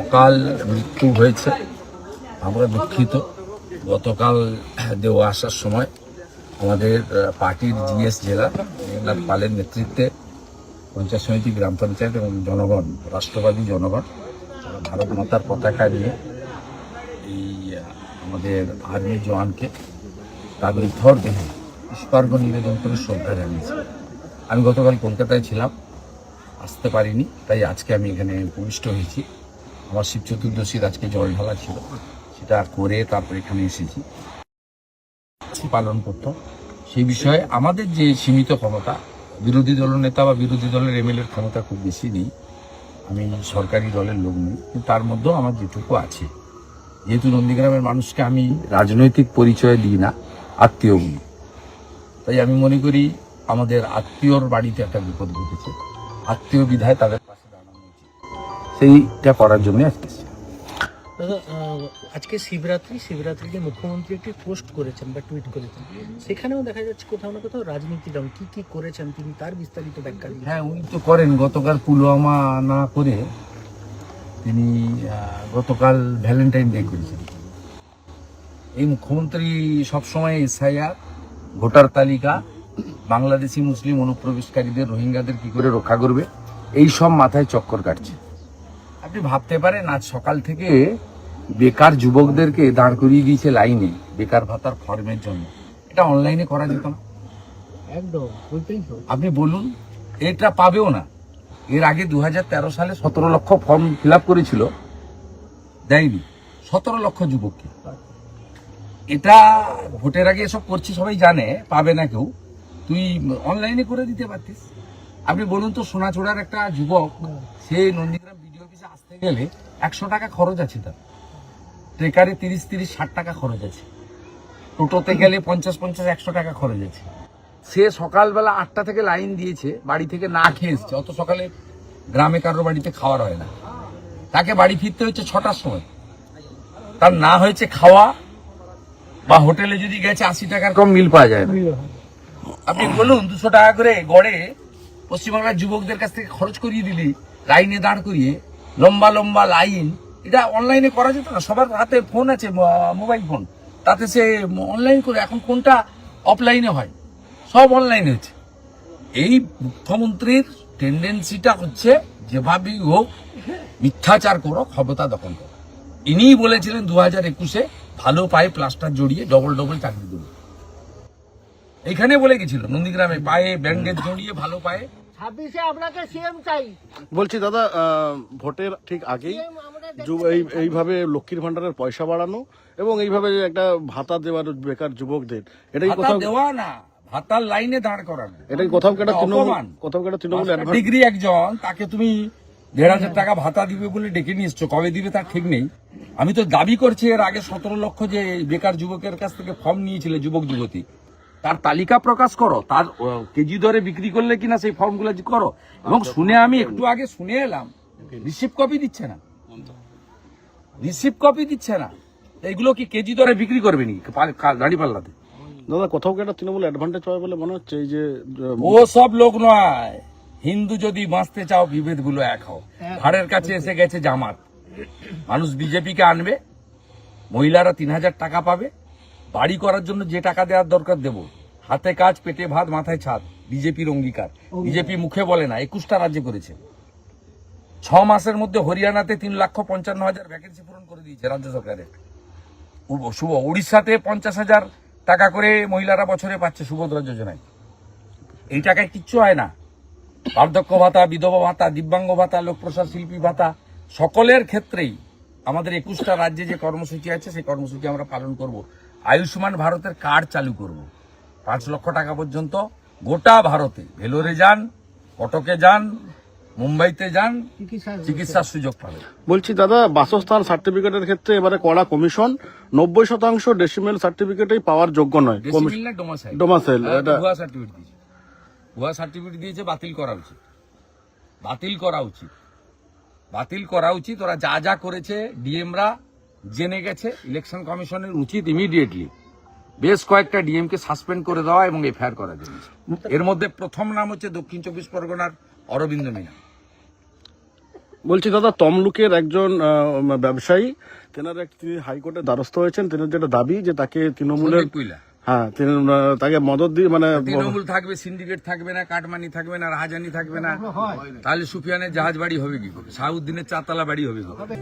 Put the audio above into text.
অকাল মৃত্যু হয়েছে। আমরা দুঃখিত। গতকাল দেওয়া আসার সময় আমাদের পার্টির জিএস জেলা, মেঘনাথ পালের নেতৃত্বে পঞ্চায়েত সমিতি, গ্রাম পঞ্চায়েত এবং জনগণ, রাষ্ট্রবাদী জনগণ ভারত মাতার পতাকা নিয়ে এই আমাদের আর্মি জওয়ানকে তাদের নিথর দেহে পুষ্পার্ঘ নিবেদন করে শ্রদ্ধা জানিয়েছে। আমি গতকাল কলকাতায় ছিলাম, আসতে পারিনি, তাই আজকে আমি এখানে উপবিষ্ট হয়েছি। আমার শিব চতুর্দশীর আজকে জল ঢালা ছিল। সেটা করে তারপরে এখানে এসেছি। পালন করতো সেই বিষয়ে আমাদের যে সীমিত ক্ষমতা, বিরোধী দল নেতা বা বিরোধী দলের এমএলএর ক্ষমতা খুব বেশি নেই। আমি সরকারি দলের লোক নেই তার মধ্যেও আমার যেটুকু আছে। যেহেতু নন্দীগ্রামের মানুষকে আমি রাজনৈতিক পরিচয় দিই না আত্মীয় বলি তাই আমি মনে করি আমাদের আত্মীয়র বাড়িতে একটা বিপদ ঘটেছে। আত্মীয় বিধায় তাদের সেইটা করার জন্য আজকে দাদা আজকে শিবরাত্রি শিবরাত্রিতে মুখ্যমন্ত্রী একটি পোস্ট করেছেন বা টুইট করেছেন। সেখানেও দেখা যাচ্ছে কোথাও না কোথাও রাজনীতি রং কি কি করেছেন তিনি তার বিস্তারিত ব্যাখ্যা দিন। হ্যাঁ উনি তো করেন গতকাল পুলওয়ামা না করে তিনি গতকাল ভ্যালেন্টাইন ডে করেছেন। এই মুখ্যমন্ত্রী সবসময় এসআইআর ভোটার তালিকা বাংলাদেশি মুসলিম অনুপ্রবেশকারীদের রোহিঙ্গাদের কি করে রক্ষা করবে এই সব মাথায় চক্কর কাটছে। আপনি ভাবতে পারেন আজ সকাল থেকে বেকার যুবকদেরকে দাঁড় করিয়ে দিয়েছে লাইনে বেকার ভাতার ফর্মের জন্য। এটা অনলাইনে করা যেত না। একদম আপনি বলুন এটা পাবেও না। এর আগে দু হাজার তেরো সালে সতেরো লক্ষ ফর্ম ফিল করেছিল দেয়নি। সতেরো লক্ষ যুবককে। এটা ভোটের আগে এসব করছি সবাই জানে পাবে না কেউ। তুই অনলাইনে করে দিতে পারতিস। আপনি বলুন তো সোনাচূড়ার একটা যুবক সে নন্দীগ্রাম আসতে গেলে একশো টাকা খরচ আছে তার। ট্রেকারে তিরিশ তিরিশ ষাট টাকা খরচ আছে। টোটোতে গেলে পঞ্চাশ পঞ্চাশ একশো টাকা খরচ আছে। সে সকালবেলা আটটা থেকে লাইন দিয়েছে বাড়ি থেকে না খেয়ে এসছে। অত সকালে গ্রামে কারোর বাড়িতে খাওয়ার হয় না। তাকে বাড়ি ফিরতে হচ্ছে ছটার সময়। তার না হয়েছে খাওয়া বা হোটেলে যদি গেছে আশি টাকার কম মিল পাওয়া যায় না। আপনি বলুন দুশো টাকা করে গড়ে পশ্চিমবাংলার যুবকদের কাছ থেকে খরচ করিয়ে দিলি লাইনে দাঁড় করিয়ে লম্বা লম্বা লাইন। এটা অনলাইনে করা যেত না, সবার হাতে ফোন আছে মোবাইল ফোন তাতে সে অনলাইন করে এখন কোনটা অফলাইনে হয়? সব অনলাইনে হচ্ছে। এই মুখ্যমন্ত্রীর টেন্ডেন্সিটা হচ্ছে, যেভাবেই হোক, মিথ্যাচার করো, ক্ষমতা দখল করো। ইনিই বলেছিলেন দু হাজার একুশে, ভালো পায়ে প্লাস্টার জড়িয়ে ডবল ডবল চাকরি দেবো। এখানে বলে গেছিল, নন্দীগ্রামে পায়ে ব্যান্ডেজ জড়িয়ে ভালো পায়ে ছাব্বিশে আপনাকে সিএম চাই। বলছি দাদা ভোটের ঠিক আগেই এই এইভাবে লক্ষ্মীর ভান্ডারের পয়সা বাড়ানো এবং এইভাবে একটা ভাতা দেওয়ার বেকার যুবকদের এটাই কোথাও দেওয়া না ভাতার লাইনে দাঁড় করানো। এটাই কোথাও এটা তৃণমূল কোথাও একটা তৃণমূল ডিগ্রি একজন তাকে তুমি দেড় হাজার টাকা ভাতা দিবে বলে ডেকে নিয়ে এসছো কবে দিবে তার ঠিক নেই। আমি তো দাবি করছি এর আগে সতেরো লক্ষ যে বেকার যুবকের কাছ থেকে ফর্ম নিয়েছিল যুবক যুবতী তার তালিকা প্রকাশ করো তার কেজি দরে বিক্রি করলে কিনা সেই ফর্মগুলো করো। এবং শুনে আমি একটু আগে শুনে এলাম রিসিভ কপি দিচ্ছে না। রিসিভ কপি দিচ্ছে না। এইগুলো কি কেজি দরে বিক্রি করবে নি গাড়ি পাল্লাতে। দাদা কোথাও কি একটা তৃণমূল অ্যাডভান্টেজ পাবে বলে মনে হচ্ছে? এই যে ও সব লোক নয়। হিন্দু যদি বাঁচতে চাও বিভেদগুলো এক হও। ঘাড়ের কাছে এসে গেছে জামাত। মানুষ বিজেপিকে আনবে মহিলারা তিন হাজার টাকা পাবে বাড়ি করার জন্য যে টাকা দেওয়ার দরকার দেব। হাতে কাজ পেটে ভাত মাথায় ছাদ বিজেপির অঙ্গীকার। বিজেপি মুখে বলে না একুশটা রাজ্যে করেছে। ছ মাসের মধ্যে হরিয়ানাতে তিন লক্ষ পঞ্চান্ন হাজার ভ্যাকেন্সি পূরণ করে দিয়েছে রাজ্য সরকারের শুভ উড়িষ্যাতে পঞ্চাশ হাজার টাকা করে মহিলারা বছরে পাচ্ছে সুভদ্রা যোজনায়। এই টাকায় কিচ্ছু হয় না। বার্ধক্য ভাতা বিধবা ভাতা দিব্যাঙ্গ ভাতা লোকপ্রসাদ শিল্পী ভাতা সকলের ক্ষেত্রেই আমাদের একুশটা রাজ্যে যে কর্মসূচি আছে সেই কর্মসূচি আমরা পালন করব। আয়ুষ্মান ভারতের কার্ড চালু করব। পাঁচ লক্ষ টাকা পর্যন্ত গোটা ভারতে। ভেলোরে যান কটকে যান মুম্বাইতে যান চিকিৎসার সুযোগ পাবে বলছি দাদা বাসস্থান সার্টিফিকেটের ক্ষেত্রে এবারে কড়া কমিশন। নব্বই শতাংশ ডেসিমেল সার্টিফিকেটেই পাওয়ার যোগ্য নয়। ডোমাসাইল হ্যাঁ, ভুয়া সার্টিফিকেট দিয়েছে। ভুয়া সার্টিফিকেট দিয়েছে বাতিল করা উচিত। বাতিল করা উচিত। বাতিল করা উচিত। ওরা যা যা করেছে ডিএমরা জেনে গেছে ইলেকশন কমিশনের উচিত ইমিডিয়েটলি বেশ কয়েকটা ডিএম কে সাসপেন্ড করে দেওয়া এবং এফআইআর করা জন্য এর মধ্যে প্রথম নাম হচ্ছে দক্ষিণ চব্বিশ পরগনার অরবিন্দ মিনা। বলছি দাদা তমলুকের একজন ব্যবসায়ী তেনার এক তিনি হাইকোর্টে দ্বারস্থ হয়েছেন। তেনার যেটা দাবি যে তাকে তৃণমূলের হ্যাঁ তিনি তাকে মদত দিয়ে মানে তৃণমূল থাকবে সিন্ডিকেট থাকবে না কাটমানি থাকবে না রাহাজানি থাকবে না। তাহলে সুফিয়ানের জাহাজ বাড়ি হবে কি করে? শাহউদ্দিনের চারতলা বাড়ি হবে কি করে?